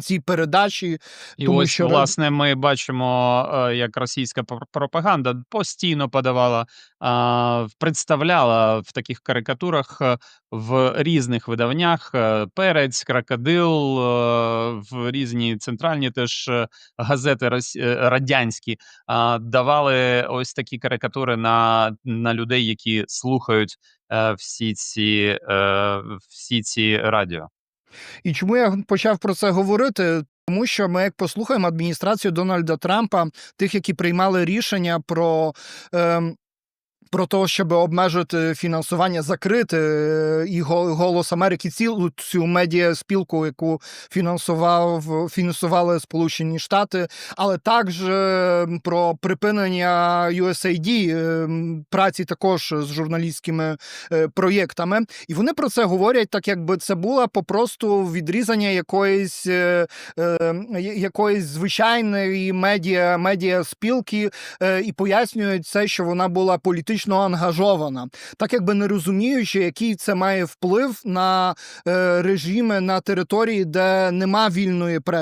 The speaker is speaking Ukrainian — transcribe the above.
ці передачі. І Тому ось, що власне, ми бачимо, е, як російська пр- пропаганда постійно подавала, представляла в таких карикатурах е, в різних видавнях е, перець, крокодил, в різні центральні теж газети радянські давали ось такі карикатури на, на людей, які слухають всі ці, всі ці радіо. І чому я почав про це говорити? Тому що ми, як послухаємо адміністрацію Дональда Трампа, тих, які приймали рішення про. Ем, про те, щоб обмежити фінансування, закрити е, і голос Америки, цілу цю медіаспілку, яку фінансував фінансували Сполучені Штати, але також е, про припинення USAID, е, праці також з журналістськими проєктами. І вони про це говорять, так якби це було попросту відрізання якоїсь, якоїсь звичайної медіа, медіа спілки і пояснюють це, що вона була політично ангажована, так якби не розуміючи, який це має вплив на е, режими на території, де нема вільної преси.